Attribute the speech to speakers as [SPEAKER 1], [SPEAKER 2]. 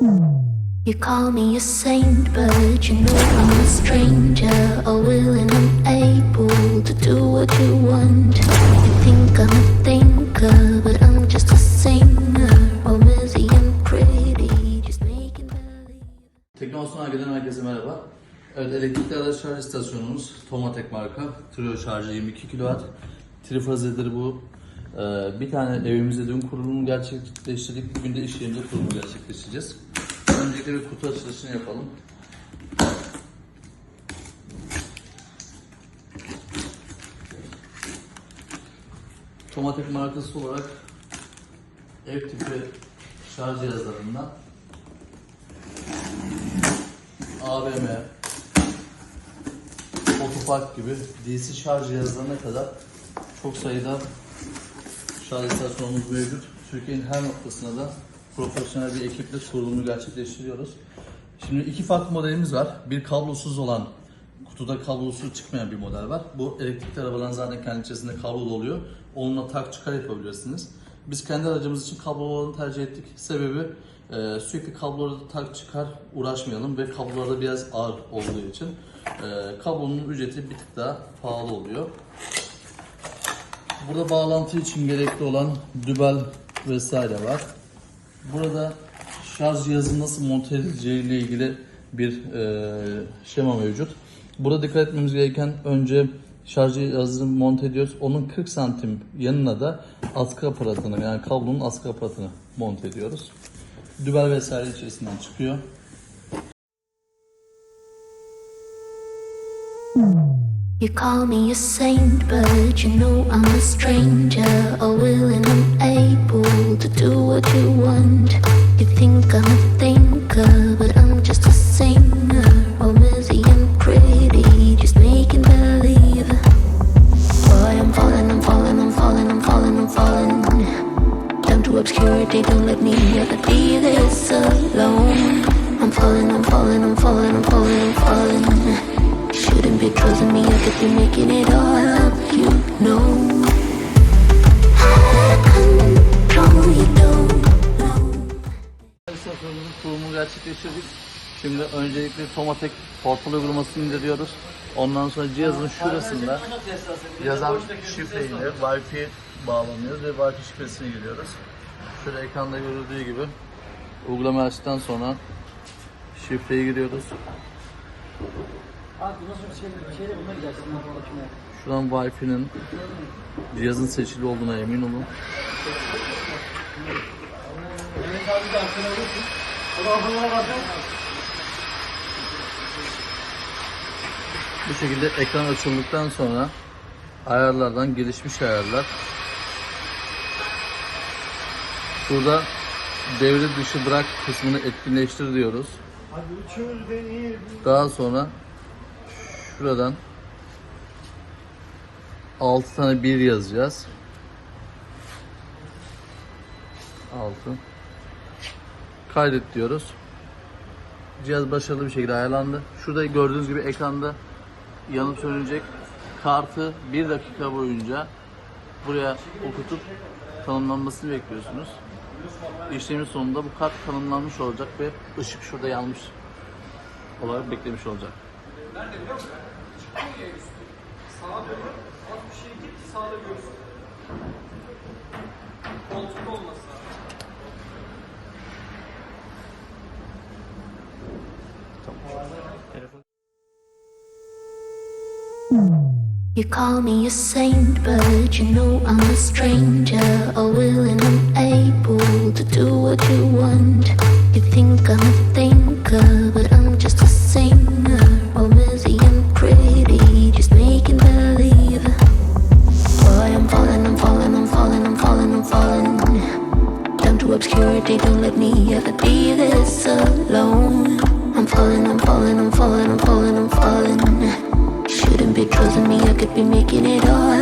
[SPEAKER 1] You call me a saint, but you know I'm a stranger. All willing and able to do what you want. You think I'm a thinker, but I'm just a singer. All busy and pretty, just making believe.
[SPEAKER 2] Teknosuna gelen herkese merhaba. Evet, elektrikli araç şarj istasyonumuz Tomatek marka. Trio şarjı 22 kW. Trifazedir bu. Ee, bir tane evimizde dün kurulumunu gerçekleştirdik. Bugün de iş yerinde kurulumu gerçekleştireceğiz. Öncelikle bir kutu açılışını yapalım. Tomatek markası olarak ev tipi şarj cihazlarından AVM, otopark gibi DC şarj cihazlarına kadar çok sayıda şarj istasyonumuz mevcut. Türkiye'nin her noktasına da profesyonel bir ekiple kurulumu gerçekleştiriyoruz. Şimdi iki farklı modelimiz var. Bir kablosuz olan, kutuda kablosu çıkmayan bir model var. Bu elektrikli arabaların zaten kendi içerisinde kablolu oluyor. Onunla tak çıkar yapabilirsiniz. Biz kendi aracımız için kablolu tercih ettik. Sebebi e, sürekli kablolarda tak çıkar uğraşmayalım ve kablolarda biraz ağır olduğu için e, kablonun ücreti bir tık daha pahalı oluyor. Burada bağlantı için gerekli olan dübel vesaire var. Burada şarj cihazı nasıl monte edileceği ile ilgili bir e, şema mevcut. Burada dikkat etmemiz gereken önce şarj cihazını monte ediyoruz. Onun 40 santim yanına da askı aparatını yani kablonun askı aparatını monte ediyoruz. Dübel vesaire içerisinden çıkıyor.
[SPEAKER 1] You call me a saint, but you know I'm a stranger. All willing do what you want. You think I'm a thinker, but I'm just a singer. All busy pretty, just making believe. Boy, I'm falling, I'm falling, I'm falling, I'm falling, I'm falling. Down to obscurity, don't let me ever be this alone. I'm falling, I'm falling, I'm falling, I'm falling, I'm falling. Shouldn't be trusting me, I could be making it all up, you know.
[SPEAKER 2] Kurulumu gerçekleştirdik. Şimdi öncelikle Tomatek portal uygulamasını indiriyoruz. Ondan sonra cihazın şurasında yazan şifreyle Wi-Fi bağlanıyoruz ve Wi-Fi şifresini giriyoruz. Şöyle ekranda görüldüğü gibi uygulamayı açtıktan sonra şifreyi giriyoruz.
[SPEAKER 3] Abi şey, şeyle gidersin. Bakmaya.
[SPEAKER 2] Şuradan Wi-Fi'nin cihazın seçili olduğuna emin olun.
[SPEAKER 3] Mehmet abi de arkana alıyorsun.
[SPEAKER 2] Bu şekilde ekran açıldıktan sonra ayarlardan gelişmiş ayarlar. Burada devre dışı bırak kısmını etkinleştir diyoruz. Daha sonra şuradan 6 tane 1 yazacağız. 6 Kaydet diyoruz. Cihaz başarılı bir şekilde ayarlandı. Şurada gördüğünüz gibi ekranda yanıp sönecek kartı 1 dakika boyunca buraya okutup tanımlanmasını bekliyorsunuz. İşlemin sonunda bu kart tanımlanmış olacak ve ışık şurada yanmış olarak beklemiş olacak.
[SPEAKER 4] Sağa dönüp az bir şey git sağda görsün.
[SPEAKER 1] You call me a saint, but you know I'm a stranger. All willing and able to do what you want. You think I'm a thinker, but I'm just a singer. All busy and pretty, just making believe. Boy, I'm falling, I'm falling, I'm falling, I'm falling, I'm falling. Down to obscurity, don't let me ever be this alone. I'm falling, I'm falling, I'm falling, I'm falling, I'm falling. Shouldn't me, I could be making it all